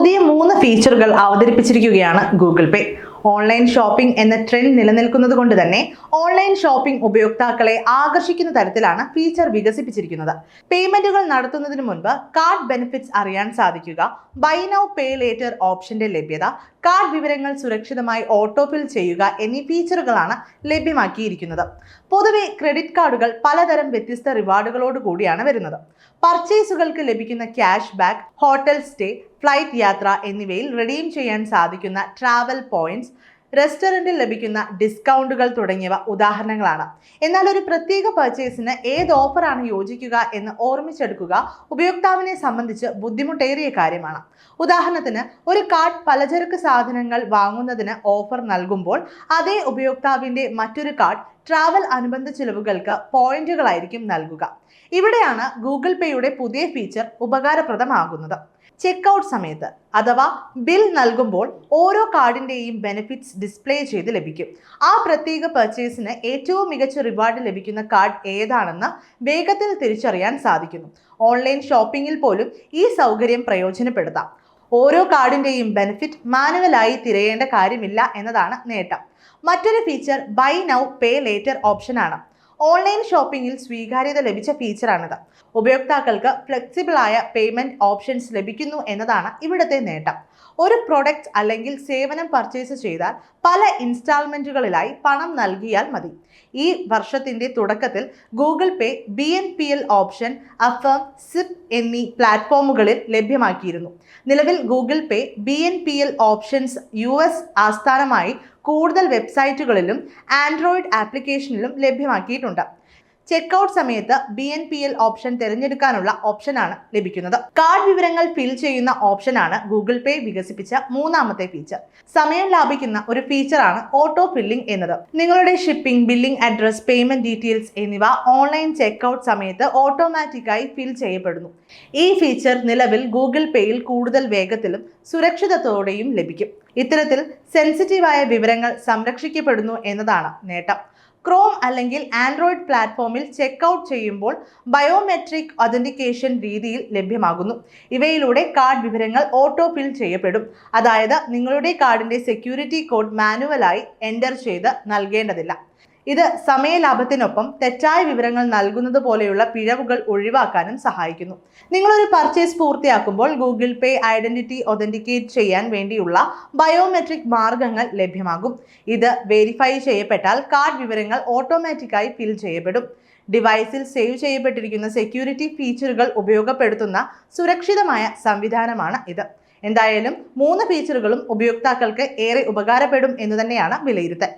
പുതിയ മൂന്ന് ഫീച്ചറുകൾ അവതരിപ്പിച്ചിരിക്കുകയാണ് ഗൂഗിൾ പേ ഓൺലൈൻ ഷോപ്പിംഗ് എന്ന ട്രെൻഡ് നിലനിൽക്കുന്നത് കൊണ്ട് തന്നെ ഓൺലൈൻ ഷോപ്പിംഗ് ഉപയോക്താക്കളെ ആകർഷിക്കുന്ന തരത്തിലാണ് ഫീച്ചർ വികസിപ്പിച്ചിരിക്കുന്നത്. പേയ്മെന്റുകൾ നടത്തുന്നതിന് മുൻപ് കാർഡ് ബെനിഫിറ്റ്സ് അറിയാൻ സാധിക്കുക ബൈ നൗ പേ ലേറ്റർ ഓപ്ഷന്റെ ലഭ്യത കാർഡ് വിവരങ്ങൾ സുരക്ഷിതമായി ഓട്ടോ ഫിൽ ചെയ്യുക എന്നീ ഫീച്ചറുകളാണ് ലഭ്യമാക്കിയിരിക്കുന്നത്. പൊതുവെ ക്രെഡിറ്റ് കാർഡുകൾ പലതരം വ്യത്യസ്ത റിവാർഡുകളോട് കൂടിയാണ് വരുന്നത്. പർച്ചേസുകൾക്ക് ലഭിക്കുന്ന cash back hotel stay flight യാത്ര എന്നിവയിൽ റിഡീം ചെയ്യാൻ സാധിക്കുന്ന ട്രാവൽ പോയിന്റ്സ് റെസ്റ്റോറന്റിൽ ലഭിക്കുന്ന ഡിസ്കൗണ്ടുകൾ തുടങ്ങിയവ ഉദാഹരണങ്ങളാണ്. എന്നാൽ ഒരു പ്രത്യേക പർച്ചേസിന് ഏത് ഓഫറാണ് യോജിക്കുക എന്ന് ഓർമ്മിച്ചെടുക്കുക ഉപയോക്താവിനെ സംബന്ധിച്ച് ബുദ്ധിമുട്ടേറിയ കാര്യമാണ്. ഉദാഹരണത്തിന് ഒരു കാർഡ് പലചരക്ക് സാധനങ്ങൾ വാങ്ങുന്നതിന് ഓഫർ നൽകുമ്പോൾ അതേ ഉപയോക്താവിന്റെ മറ്റൊരു കാർഡ് ട്രാവൽ അനുബന്ധ ചിലവുകൾക്ക് പോയിന്റുകളായിരിക്കും നൽകുക. ഇവിടെയാണ് ഗൂഗിൾ പേയുടെ പുതിയ ഫീച്ചർ ഉപകാരപ്രദമാകുന്നത്. ചെക്കൗട്ട് സമയത്ത് അഥവാ ബിൽ നൽകുമ്പോൾ ഓരോ കാർഡിന്റെയും ബെനിഫിറ്റ്സ് ഡിസ്പ്ലേ ചെയ്ത് ലഭിക്കും. ആ പ്രത്യേക പർച്ചേസിന് ഏറ്റവും മികച്ച റിവാർഡ് ലഭിക്കുന്ന കാർഡ് ഏതാണെന്ന് വേഗത്തിൽ തിരിച്ചറിയാൻ സാധിക്കുന്നു. ഓൺലൈൻ ഷോപ്പിംഗിൽ പോലും ഈ സൗകര്യം പ്രയോജനപ്പെടുത്താം. ഓരോ കാർഡിന്റെയും ബെനിഫിറ്റ് മാനുവലായി തിരയേണ്ട കാര്യമില്ല എന്നതാണ് നേട്ടം. മറ്റൊരു feature buy now pay later ഓപ്ഷനാണ് ഓൺലൈൻ ഷോപ്പിംഗിൽ സ്വീകാര്യത ലഭിച്ച ഫീച്ചറാണിത്. ഉപയോക്താക്കൾക്ക് ഫ്ലെക്സിബിളായ പേയ്മെന്റ് ഓപ്ഷൻസ് ലഭിക്കുന്നു എന്നതാണ് ഇവിടുത്തെ നേട്ടം. ഒരു പ്രൊഡക്റ്റ് അല്ലെങ്കിൽ സേവനം പർച്ചേസ് ചെയ്താൽ പല ഇൻസ്റ്റാൾമെന്റുകളിലായി പണം നൽകിയാൽ മതി. ഈ വർഷത്തിന്റെ തുടക്കത്തിൽ Google Pay B N P L option Affirm Zip എന്നീ പ്ലാറ്റ്ഫോമുകളിൽ ലഭ്യമാക്കിയിരുന്നു. നിലവിൽ Google Pay B N P L options U S ആസ്ഥാനമായി കൂടുതൽ വെബ്സൈറ്റുകളിലും ആൻഡ്രോയിഡ് ആപ്ലിക്കേഷനിലും ലഭ്യമാക്കിയിട്ടുണ്ട്. ചെക്കൗട്ട് സമയത്ത് B N P L option തിരഞ്ഞെടുക്കാനുള്ള ഓപ്ഷനാണ് ലഭിക്കുന്നത്. കാർഡ് വിവരങ്ങൾ ഫിൽ ചെയ്യുന്ന ഓപ്ഷനാണ് ഗൂഗിൾ പേ വികസിപ്പിച്ച മൂന്നാമത്തെ ഫീച്ചർ സമയം ലാഭിക്കുന്ന ഒരു ഫീച്ചറാണ് ഓട്ടോ ഫില്ലിംഗ് എന്നത്. നിങ്ങളുടെ shipping billing address payment details എന്നിവ ഓൺലൈൻ ചെക്കൗട്ട് സമയത്ത് ഓട്ടോമാറ്റിക്കായി ഫിൽ ചെയ്യപ്പെടുന്നു. ഈ ഫീച്ചർ നിലവിൽ ഗൂഗിൾ പേയിൽ കൂടുതൽ വേഗത്തിലും സുരക്ഷിതത്തോടെയും ലഭിക്കും. ഇത്തരത്തിൽ സെൻസിറ്റീവായ വിവരങ്ങൾ സംരക്ഷിക്കപ്പെടുന്നു എന്നതാണ് നേട്ടം. ക്രോം അല്ലെങ്കിൽ ആൻഡ്രോയിഡ് പ്ലാറ്റ്ഫോമിൽ ചെക്കൗട്ട് ചെയ്യുമ്പോൾ ബയോമെട്രിക് ഒതന്റിക്കേഷൻ രീതിയിൽ ലഭ്യമാകുന്നു. ഇവയിലൂടെ കാർഡ് വിവരങ്ങൾ ഓട്ടോ ഫിൽ ചെയ്യപ്പെടും. അതായത് നിങ്ങളുടെ കാർഡിന്റെ സെക്യൂരിറ്റി കോഡ് മാനുവലായി എന്റർ ചെയ്ത് നൽകേണ്ടതില്ല. ഇത് സമയലാഭത്തിനൊപ്പം തെറ്റായ വിവരങ്ങൾ നൽകുന്നത് പോലെയുള്ള പിഴവുകൾ ഒഴിവാക്കാനും സഹായിക്കുന്നു. നിങ്ങളൊരു പർച്ചേസ് പൂർത്തിയാക്കുമ്പോൾ ഗൂഗിൾ പേ ഐഡന്റിറ്റി ഒതന്റിക്കേറ്റ് ചെയ്യാൻ വേണ്ടിയുള്ള ബയോമെട്രിക് മാർഗങ്ങൾ ലഭ്യമാകും. ഇത് വെരിഫൈ ചെയ്യപ്പെട്ടാൽ കാർഡ് വിവരങ്ങൾ ഓട്ടോമാറ്റിക്കായി ഫിൽ ചെയ്യപ്പെടും. ഡിവൈസിൽ സേവ് ചെയ്യപ്പെട്ടിരിക്കുന്ന സെക്യൂരിറ്റി ഫീച്ചറുകൾ ഉപയോഗപ്പെടുത്തുന്ന സുരക്ഷിതമായ സംവിധാനമാണ് ഇത്. എന്തായാലും മൂന്ന് ഫീച്ചറുകളും ഉപയോക്താക്കൾക്ക് ഏറെ ഉപകാരപ്പെടും എന്ന് തന്നെയാണ് വിലയിരുത്തൽ.